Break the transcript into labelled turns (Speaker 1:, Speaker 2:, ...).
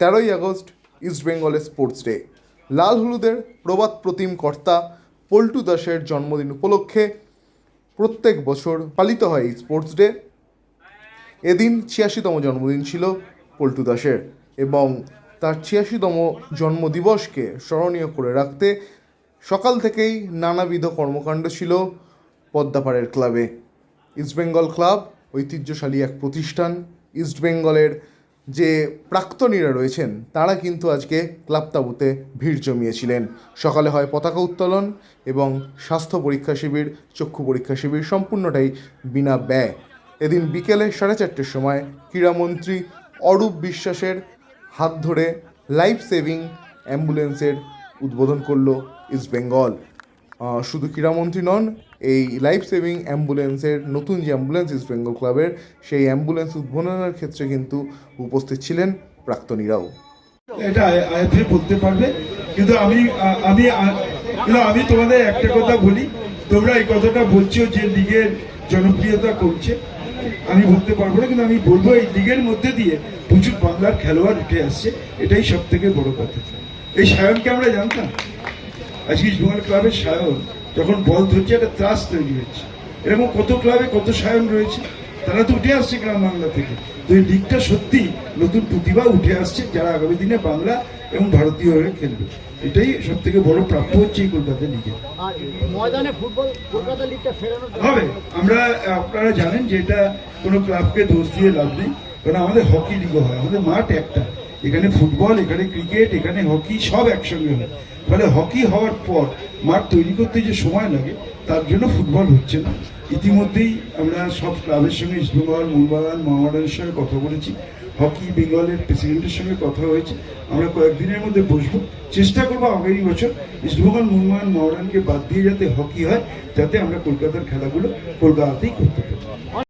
Speaker 1: তেরোই August East বেঙ্গলের sports day. লাল হলুদের প্রবাদ প্রতিম কর্তা পল্টু দাসের জন্মদিন উপলক্ষে প্রত্যেক বছর পালিত হয় এই স্পোর্টস ডে। এদিন ছিয়াশিতম জন্মদিন ছিল পল্টু দাসের এবং তার ছিয়াশিতম জন্মদিবসকে স্মরণীয় করে রাখতে সকাল থেকেই নানাবিধ কর্মকাণ্ড ছিল পদ্মাপাড়ের ক্লাবে। ইস্টবেঙ্গল ক্লাব ঐতিহ্যশালী এক প্রতিষ্ঠান ইস্টবেঙ্গলের যে প্রাক্তনীরা রয়েছেন, তারা কিন্তু আজকে ক্লাব তাঁবুতে ভিড় জমিয়েছিলেন। সকালে হয় পতাকা উত্তোলন এবং স্বাস্থ্য পরীক্ষা শিবির, চক্ষু পরীক্ষা শিবির সম্পূর্ণটাই বিনা ব্যয়। এদিন বিকেলে সাড়ে চারটের সময় ক্রীড়ামন্ত্রী অরূপ বিশ্বাসের হাত ধরে লাইফ সেভিং অ্যাম্বুলেন্সের উদ্বোধন করল ইস্ট বেঙ্গল শুধু ক্রীড়ামন্ত্রী নন এই লাইফ সেভিং অ্যাম্বুলেন্সের নতুন যে অ্যাম্বুলেন্স ইস্ট বেঙ্গল ক্লাবের সেই অ্যাম্বুলেন্স উদ্বোধনের ক্ষেত্রে কিন্তু উপস্থিত ছিলেন প্রাক্তনীরাও।
Speaker 2: এটা আয়- আয়ত্তে বলতে পারবে, কিন্তু আমি আমি কিন্তু আমি তোমাদের একটা কথা বলি, তোমরা এই কথাটা বলছো যে লিগের জনপ্রিয়তা কমছে। আমি বলতে পারব না, কিন্তু আমি বলব এই লিগের মধ্যে দিয়ে প্রচুর বাংলার খেলোয়াড় উঠে আসছে, এটাই সব থেকে বড় কথা। এই সায়নকে আমরা জানতাম? আজকে ইস্টবেঙ্গল ক্লাবের সায়ন। যখন বল ধরছে একটা ত্রাস তৈরি হচ্ছে। এরকম কত ক্লাবে কত সায়ন রয়েছে তারা তো উঠে আসছে গ্রাম বাংলা থেকে। তো এই লিগটা সত্যি নতুন প্রতিভা উঠে আসছে যারা আগামী দিনে বাংলা এবং ভারতীয় হয়ে খেলবে। এটাই সব থেকে বড় প্রাপ্য হচ্ছে এই কলকাতা লিগে হবে। আমরা আপনারা জানেন যে এটা কোনো ক্লাবকে দোষ দিয়ে লাভ নেই কারণ আমাদের হকি লিগও হয়। আমাদের মাঠ একটা। এখানে ফুটবল এখানে ক্রিকেট এখানে হকি সব একসঙ্গে হয়। ফলে হকি হওয়ার পর মাঠ তৈরি করতে যে সময় লাগে, তার জন্য ফুটবল হচ্ছে না। ইতিমধ্যেই আমরা সব ক্লাবের সঙ্গে ইস্টবেঙ্গল মোহনবাগান মোহামেডানের সঙ্গে কথা বলেছি। হকি, বেঙ্গলের প্রেসিডেন্টের সঙ্গে কথা হয়েছে। আমরা কয়েকদিনের মধ্যে বসবো। চেষ্টা করব আগামী বছর ইস্টবেঙ্গল মোহনবাগান মোহামেডানকে বাদ দিয়ে যাতে হকি হয়, যাতে আমরা কলকাতার খেলাগুলো কলকাতাতেই করতে পারি।